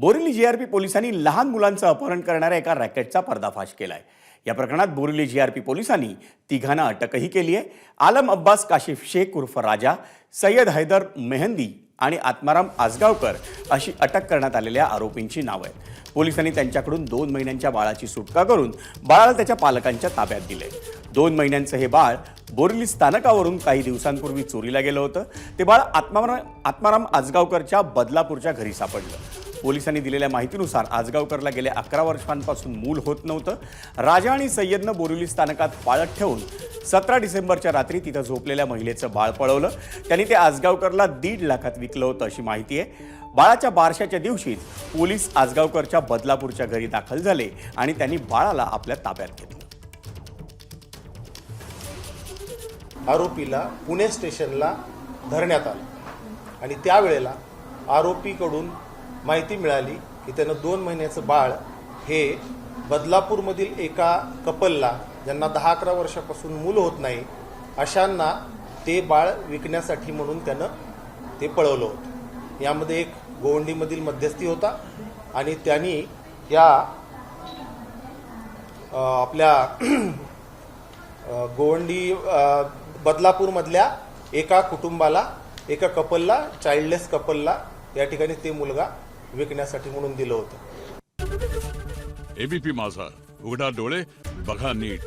Borivali GRP पोलिसांनी लहान मुलांचं अपहरण करणाऱ्या एका रॅकेटचा पर्दाफाश केला आहे या प्रकरणात बोरिवली जीआरपी पोलिसांनी तिघांना अटकही केली आहे. आलम अब्बास काशिफ शेख उर्फ राजा सय्यद हैदर मेहंदी आणि आत्माराम आजगावकर अशी अटक करण्यात आलेल्या आरोपींची नावं आहेत. पोलिसांनी त्यांच्याकडून दोन महिन्यांच्या बाळाची सुटका करून बाळाला त्याच्या पालकांच्या ताब्यात दिले. दोन महिन्यांचं हे बाळ बोरिवली स्थानकावरून काही दिवसांपूर्वी चोरीला गेलं होतं. ते बाळ आत्माराम आत्माराम आजगावकरच्या बदलापूरच्या घरी सापडलं. पोलिसांनी दिलेल्या माहितीनुसार आजगावकरला गेल्या अकरा वर्षांपासून मूल होत नव्हतं. राजा आणि सय्यदनं बोरिवली स्थानकात पाळत ठेवून सतरा डिसेंबरच्या रात्री तिथं झोपलेल्या महिलेचं बाळ पळवलं. त्यांनी ते आजगावकरला दीड लाखात विकलं होतं अशी माहिती आहे. बाळाच्या बारशाच्या दिवशीच पोलीस आजगावकरच्या बदलापूरच्या घरी दाखल झाले आणि त्यांनी बाळाला आपल्या ताब्यात घेतलं. आरोपीला पुणे स्टेशनला धरण्यात आलं. आणि त्यावेळेला आरोपीकडून माहिती मिळाली की त्यानं दोन महिन्याचं बाळ हे बदलापूरमधील एका कपलला ज्यांना दहा अकरा वर्षापासून मूल होत नाही अशांना ते बाळ विकण्यासाठी म्हणून त्यानं ते पळवलं होतं. यामध्ये एक गोवंडीमधील मध्यस्थी होता आणि त्यांनी या आपल्या गोवंडी बदलापूरमधल्या एका कुटुंबाला एका कपलला चाइल्डलेस कपलला या ठिकाणी ते मुलगा विकण्यासाठी म्हणून दिलं होतं. एबीपी माझा. उघडा डोळे बघा नीट.